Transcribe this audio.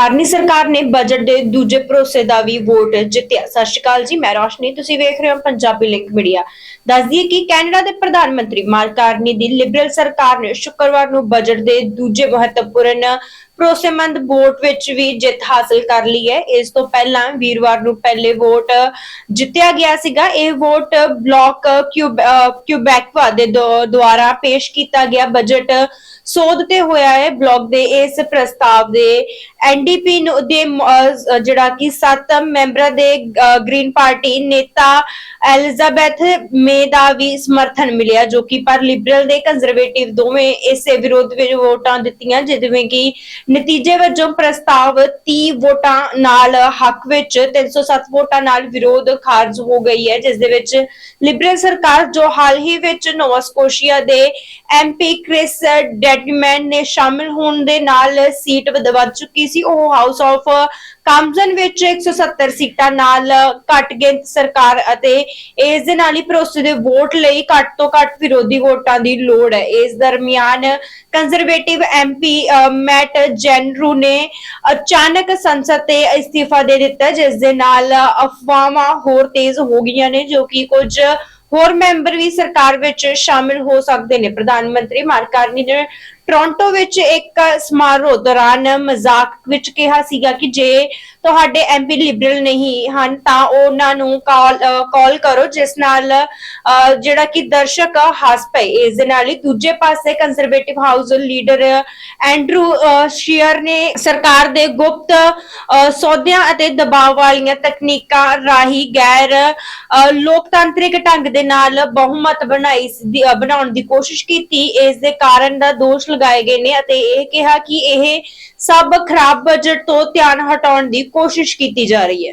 Carney ਸਰਕਾਰ ਨੇ budget ਦੇ ਦੂਜੇ ਭਰੋਸੇ ਦਾ ਵੀ ਵੋਟ ਜਿੱਤਿਆ। ਸਤਿ ਸ਼੍ਰੀ ਅਕਾਲ ਜੀ, ਮੈਂ ਰੋਸ਼ਨੀ, ਤੁਸੀਂ ਵੇਖ ਰਹੇ ਹੋ ਪੰਜਾਬੀ ਲਿੰਕ ਮੀਡੀਆ ਦੱਸ ਦਈਏ ਕਿ ਕੈਨੇਡਾ ਦੇ ਪ੍ਰਧਾਨ ਮੰਤਰੀ ਮਾਰਕ ਕਾਰਨੀ ਦੀ ਲਿਬਰਲ ਸਰਕਾਰ ਨੇ ਸ਼ੁੱਕਰਵਾਰ ਨੂੰ ਬਜਟ ਦੇ ਦੂਜੇ ਮਹੱਤਵਪੂਰਨ ਭਰੋਸੇਮੰਦ ਵੋਟ ਵਿੱਚ ਵੀ ਜਿੱਤ ਹਾਸਲ ਕਰ ਲਈ ਹੈ। ਇਸ ਤੋਂ ਪਹਿਲਾਂ ਵੀਰਵਾਰ ਨੂੰ ਪਹਿਲੇ ਵੋਟ ਜਿੱਤਿਆ ਗਿਆ ਸੀਗਾ। ਇਹ ਵੋਟ ਬਲਾਕ ਕਿਊਬੈਕਵਾ ਦੇ ਦੁਆਰਾ ਪੇਸ਼ ਕੀਤਾ ਗਿਆ। ਬਜਟ ਸੋਧ ਤੇ ਹੋਇਆ ਹੈ। ਬਲਾਕ ਦੇ ਇਸ ਪ੍ਰਸਤਾਵ ਦੇ ਐਨਡੀਪੀ ਦੇ ਜਿਹੜਾ ਕਿ ਸੱਤ ਮੈਂਬਰਾਂ ਦੇ ਗ੍ਰੀਨ ਪਾਰਟੀ ਨੇਤਾ ਐਲਿਜ਼ਾਬੈਥ ਮੇ ਦਾ ਵੀ ਸਮਰਥਨ ਮਿਲਿਆ, ਜੋ ਕਿ ਪਰ ਲਿਬਰਲ ਦੇ ਕੰਜ਼ਰਵੇਟਿਵ ਦੋਵੇਂ ਇਸੇ ਵਿਰੋਧ ਵਿੱਚ ਵੋਟਾਂ ਦਿੱਤੀਆਂ, ਜਿਵੇਂ ਕਿ ਨਤੀਜੇ ਵਜੋਂ ਪ੍ਰਸਤਾਵ 30 ਵੋਟਾਂ ਨਾਲ ਹੱਕ ਵਿੱਚ 307 ਵੋਟਾਂ ਨਾਲ ਵਿਰੋਧ ਖਾਰਜ ਹੋ ਗਈ ਹੈ, ਜਿਸ ਦੇ ਵਿੱਚ ਲਿਬਰਲ ਸਰਕਾਰ ਜੋ ਹਾਲ ਹੀ ਵਿੱਚ ਨੋਵਾ ਸਕੋਸ਼ੀਆ ਦੇ ਐਮਪੀ ਕ੍ਰਿਸ ਡੈਟਮੈਨ ਨੇ ਸ਼ਾਮਿਲ ਹੋਣ ਦੇ ਨਾਲ ਸੀਟ ਵਧਵਾ ਚੁੱਕੀ ਸੀ, ਉਹ ਹਾਊਸ ਆਫ ਕਾਮਜ਼ਨ ਵਿੱਚ 170 ਸੀਟਾਂ ਨਾਲ ਘੱਟ ਗਿਣਤ ਸਰਕਾਰ ਅਤੇ ਇਸ ਦੇ ਨਾਲ ਹੀ ਭਰੋਸੇ ਦੇ ਵੋਟ ਲਈ ਘੱਟ ਤੋਂ ਘੱਟ ਵਿਰੋਧੀ ਵੋਟਾਂ ਦੀ ਲੋੜ ਹੈ। ਇਸ ਦਰਮਿਆਨ ਕੰਜ਼ਰਵੇਟਿਵ ਐਮਪੀ ਮੈਟ ਜੈਨਰੂ ਨੇ ਅਚਾਨਕ ਸੰਸਦ ਤੇ ਅਸਤੀਫਾ ਦੇ ਦਿੱਤਾ, ਜਿਸ ਦੇ ਨਾਲ ਅਫਵਾਹਾਂ ਹੋਰ ਤੇਜ਼ ਹੋ ਗਈਆਂ ਨੇ, ਜੋ ਕਿ ਕੁਝ ਹੋਰ ਮੈਂਬਰ ਵੀ ਸਰਕਾਰ ਵਿੱਚ ਸ਼ਾਮਿਲ ਹੋ ਸਕਦੇ ਨੇ। ਪ੍ਰਧਾਨ ਮੰਤਰੀ ਮਾਰਕ ਨੇ ਟੋਰਾਂਟੋ ਵਿੱਚ ਇੱਕ ਸਮਾਰੋਹ ਦੌਰਾਨ ਮਜ਼ਾਕ ਵਿੱਚ ਕਿਹਾ ਸੀਗਾ ਕਿ ਜੇ ਤੁਹਾਡੇ ਐਮਪੀ ਲਿਬਰਲ ਨਹੀਂ ਹਨ ਤਾਂ ਉਹਨਾਂ ਨੂੰ ਕਾਲ ਕਾਲ ਕਰੋ ਜਿਸ ਨਾਲ ਜਿਹੜਾ ਕਿ ਦਰਸ਼ਕ ਹੱਸ ਪਏ। ਇਸ ਦੇ ਨਾਲ ਹੀ ਦੂਜੇ ਪਾਸੇ conservative house leader Andrew Scheer ਨੇ ਸਰਕਾਰ ਦੇ ਗੁਪਤ ਸੌਦਿਆਂ ਅਤੇ ਦਬਾਅ ਵਾਲੀਆਂ ਤਕਨੀਕਾਂ ਰਾਹੀਂ ਗੈਰ ਅਹ, ਲੋਕਤਾਂਤਰਿਕ ਢੰਗ ਦੇ ਨਾਲ ਬਹੁਮਤ ਬਣਾਈ ਬਣਾਉਣ ਦੀ ਕੋਸ਼ਿਸ਼ ਕੀਤੀ। ਇਸ ਦੇ ਕਾਰਨ ਦਾ ਦੋਸ਼ ਲਗਾਏ ਗਏ ਨੇ ਅਤੇ ਇਹ ਕਿਹਾ ਕਿ ਇਹ ਸਭ ਖਰਾਬ ਬਜਟ ਤੋਂ ਧਿਆਨ ਹਟਾਉਣ ਦੀ ਕੋਸ਼ਿਸ਼ ਕੀਤੀ ਜਾ ਰਹੀ ਹੈ।